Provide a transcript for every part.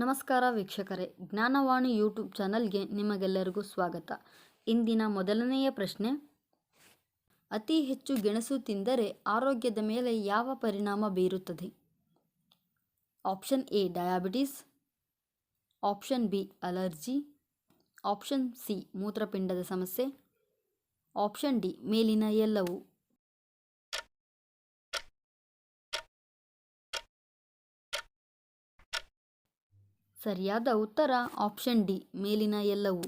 ನಮಸ್ಕಾರ ವೀಕ್ಷಕರೇ, ಜ್ಞಾನವಾಣಿ ಯೂಟ್ಯೂಬ್ ಚಾನಲ್ಗೆ ನಿಮಗೆಲ್ಲರಿಗೂ ಸ್ವಾಗತ. ಇಂದಿನ ಮೊದಲನೆಯ ಪ್ರಶ್ನೆ, ಅತಿ ಹೆಚ್ಚು ಗೆಣಸು ತಿಂದರೆ ಆರೋಗ್ಯದ ಮೇಲೆ ಯಾವ ಪರಿಣಾಮ ಬೀರುತ್ತದೆ? Option A, diabetes, option B, allergy, option C, ಮೂತ್ರಪಿಂಡದ ಸಮಸ್ಯೆ, ಆಪ್ಷನ್ ಡಿ, ಮೇಲಿನ ಎಲ್ಲವೂ. ಸರಿಯಾದ ಉತ್ತರ ಆಪ್ಷನ್ ಡಿ, ಮೇಲಿನ ಎಲ್ಲವೂ.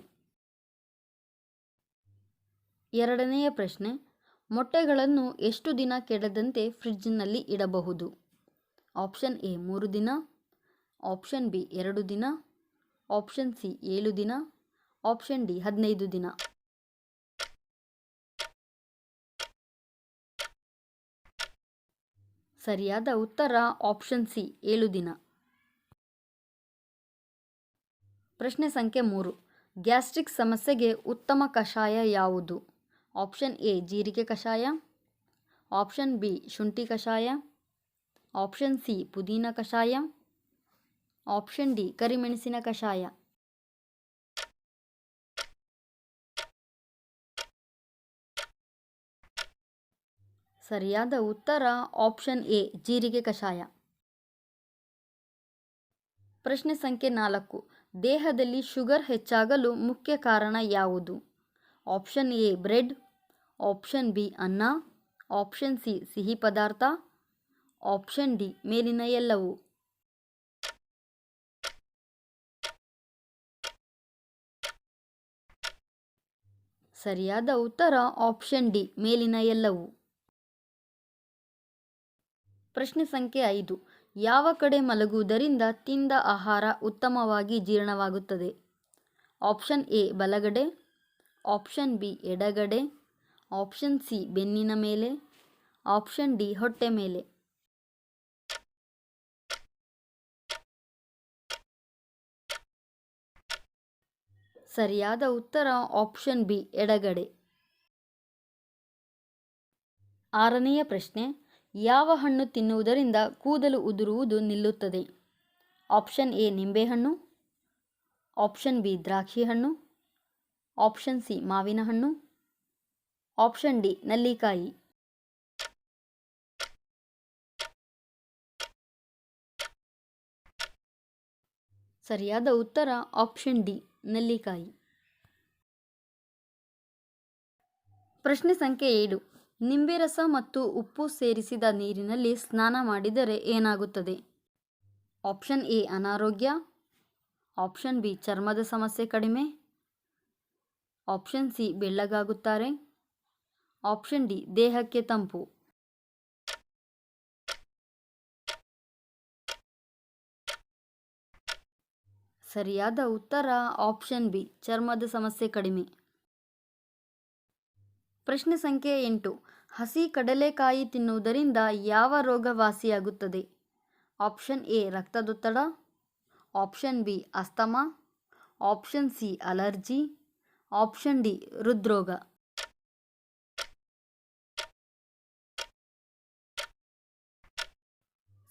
ಎರಡನೆಯ ಪ್ರಶ್ನೆ, ಮೊಟ್ಟೆಗಳನ್ನು ಎಷ್ಟು ದಿನ ಕೆಡದಂತೆ ಫ್ರಿಡ್ಜ್ನಲ್ಲಿ ಇಡಬಹುದು? ಆಪ್ಷನ್ ಎ, ಮೂರು ದಿನ. ಆಪ್ಷನ್ ಬಿ, ಎರಡು ದಿನ. ಆಪ್ಷನ್ ಸಿ, ಏಳು ದಿನ. ಆಪ್ಷನ್ ಡಿ, ಹದಿನೈದು ದಿನ. ಸರಿಯಾದ ಉತ್ತರ ಆಪ್ಷನ್ ಸಿ, ಏಳು ದಿನ. ಪ್ರಶ್ನೆ ಸಂಖ್ಯೆ ಮೂರು. ಗ್ಯಾಸ್ಟ್ರಿಕ್ ಸಮಸ್ಯೆಗೆ ಉತ್ತಮ ಕಷಾಯ ಯಾವುದು? ಆಪ್ಷನ್ ಎ, ಜೀರಿಗೆ ಕಷಾಯ. ಆಪ್ಷನ್ ಬಿ, ಶುಂಠಿ ಕಷಾಯ. ಆಪ್ಷನ್ ಸಿ, ಪುದೀನ ಕಷಾಯ. ಆಪ್ಷನ್ ಡಿ, ಕರಿಮೆಣಸಿನ ಕಷಾಯ. ಸರಿಯಾದ ಉತ್ತರ ಆಪ್ಷನ್ ಎ, ಜೀರಿಗೆ ಕಷಾಯ. ಪ್ರಶ್ನೆ ಸಂಖ್ಯೆ ನಾಲ್ಕು. ದೇಹದಲ್ಲಿ ಶುಗರ್ ಹೆಚ್ಚಾಗಲು ಮುಖ್ಯ ಕಾರಣ ಯಾವುದು? Option A, bread. Option B, ಅನ್ನ. ಆಪ್ಷನ್ ಸಿ, ಸಿಹಿ ಪದಾರ್ಥ. ಆಪ್ಷನ್ ಡಿ, ಮೇಲಿನ ಎಲ್ಲವೂ. ಸರಿಯಾದ ಉತ್ತರ ಆಪ್ಷನ್ ಡಿ, ಮೇಲಿನ ಎಲ್ಲವೂ. ಪ್ರಶ್ನೆ ಸಂಖ್ಯೆ ಐದು. ಯಾವ ಕಡೆ ಮಲಗುವುದರಿಂದ ತಿಂದ ಆಹಾರ ಉತ್ತಮವಾಗಿ ಜೀರ್ಣವಾಗುತ್ತದೆ? ಆಪ್ಷನ್ ಎ, ಬಲಗಡೆ. ಆಪ್ಷನ್ ಬಿ, ಎಡಗಡೆ. ಆಪ್ಷನ್ ಸಿ, ಬೆನ್ನಿನ ಮೇಲೆ. ಆಪ್ಷನ್ ಡಿ, ಹೊಟ್ಟೆ ಮೇಲೆ. ಸರಿಯಾದ ಉತ್ತರ ಆಪ್ಷನ್ ಬಿ, ಎಡಗಡೆ. ಆರನೆಯ ಪ್ರಶ್ನೆ ಯಾವ ಹಣ್ಣು ತಿನ್ನುವುದರಿಂದ ಕೂದಲು ಉದುರುವುದು ನಿಲ್ಲುತ್ತದೆ? ಆಪ್ಷನ್ ಎ ನಿಂಬೆಹಣ್ಣು ಆಪ್ಷನ್ ಬಿ ದ್ರಾಕ್ಷಿ ಹಣ್ಣು, ಆಪ್ಷನ್ ಸಿ ಮಾವಿನ ಹಣ್ಣು, ಆಪ್ಷನ್ ಡಿ ನಲ್ಲಿಕಾಯಿ. ಸರಿಯಾದ ಉತ್ತರ ಆಪ್ಷನ್ ಡಿ ನಲ್ಲಿಕಾಯಿ. ಪ್ರಶ್ನೆ ಸಂಖ್ಯೆ ಏಳು. ನಿಂಬೆ ರಸ ಮತ್ತು ಉಪ್ಪು ಸೇರಿಸಿದ ನೀರಿನಲ್ಲಿ ಸ್ನಾನ ಮಾಡಿದರೆ ಏನಾಗುತ್ತದೆ? ಆಪ್ಷನ್ ಎ, ಅನಾರೋಗ್ಯ. ಆಪ್ಷನ್ ಬಿ, ಚರ್ಮದ ಸಮಸ್ಯೆ ಕಡಿಮೆ. ಆಪ್ಷನ್ ಸಿ, ಬೆಳ್ಳಗಾಗುತ್ತಾರೆ. ಆಪ್ಷನ್ ಡಿ, ದೇಹಕ್ಕೆ ತಂಪು. ಸರಿಯಾದ ಉತ್ತರ ಆಪ್ಷನ್ ಬಿ, ಚರ್ಮದ ಸಮಸ್ಯೆ ಕಡಿಮೆ. ಪ್ರಶ್ನೆ ಸಂಖ್ಯೆ ಎಂಟು. ಹಸಿ ಕಡಲೆಕಾಯಿ ತಿನ್ನುವುದರಿಂದ ಯಾವ ರೋಗ ವಾಸಿಯಾಗುತ್ತದೆ ಆಪ್ಷನ್ ಎ, ರಕ್ತದೊತ್ತಡ. Option B, asthma. Option C, allergy. Option D, ಹೃದ್ರೋಗ.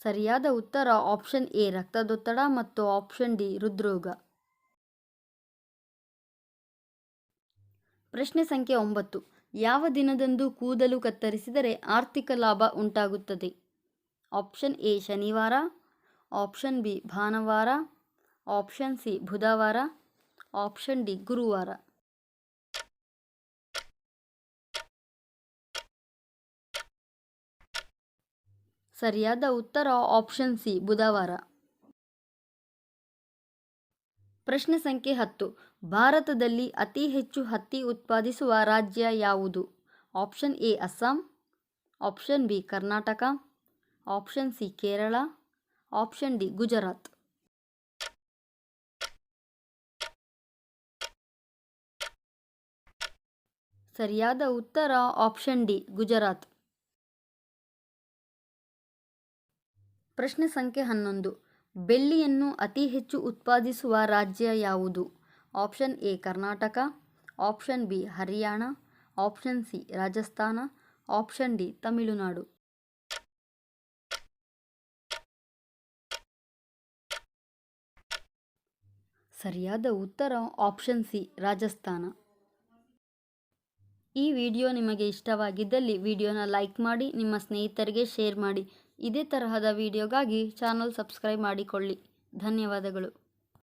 ಸರಿಯಾದ ಉತ್ತರ ಆಪ್ಷನ್ ಎ, ರಕ್ತದೊತ್ತಡ ಮತ್ತು ಆಪ್ಷನ್ ಡಿ, ಹೃದ್ರೋಗ. ಪ್ರಶ್ನೆ ಸಂಖ್ಯೆ ಒಂಬತ್ತು. ಯಾವ ದಿನದಂದು ಕೂದಲು ಕತ್ತರಿಸಿದರೆ ಆರ್ಥಿಕ ಲಾಭ ಉಂಟಾಗುತ್ತದೆ? ಆಪ್ಷನ್ ಎ ಶನಿವಾರ, ಆಪ್ಷನ್ ಬಿ ಭಾನುವಾರ, ಆಪ್ಷನ್ ಸಿ ಬುಧವಾರ, ಆಪ್ಷನ್ ಡಿ ಗುರುವಾರ. ಸರಿಯಾದ ಉತ್ತರ ಆಪ್ಷನ್ ಸಿ ಬುಧವಾರ. ಪ್ರಶ್ನೆ ಸಂಖ್ಯೆ ಹತ್ತು. ಭಾರತದಲ್ಲಿ ಅತಿ ಹೆಚ್ಚು ಹತ್ತಿ ಉತ್ಪಾದಿಸುವ ರಾಜ್ಯ ಯಾವುದು? Option A, Assam. Option B, Karnataka. Option C, Kerala. Option D, Gujarat. ಸರಿಯಾದ ಉತ್ತರ ಆಪ್ಷನ್ ಡಿ, ಗುಜರಾತ್. ಪ್ರಶ್ನೆ ಸಂಖ್ಯೆ ಹನ್ನೊಂದು. ಬೆಳ್ಳಿಯನ್ನು ಅತಿ ಹೆಚ್ಚು ಉತ್ಪಾದಿಸುವ ರಾಜ್ಯ ಯಾವುದು? Option A Karnataka, option B Haryana, option C Rajasthan, option D Tamil Nadu. ಸರಿಯಾದ ಉತ್ತರ ಆಪ್ಷನ್ ಸಿ ರಾಜಸ್ಥಾನ. ಈ ವಿಡಿಯೋ ನಿಮಗೆ ಇಷ್ಟವಾಗಿದ್ದಲ್ಲಿ ವಿಡಿಯೋನ ಲೈಕ್ ಮಾಡಿ, ನಿಮ್ಮ ಸ್ನೇಹಿತರಿಗೆ ಶೇರ್ ಮಾಡಿ. ಇದೇ ತರಹದ ವಿಡಿಯೋಗಾಗಿ ಚಾನಲ್ ಸಬ್ಸ್ಕ್ರೈಬ್ ಮಾಡಿಕೊಳ್ಳಿ. ಧನ್ಯವಾದಗಳು.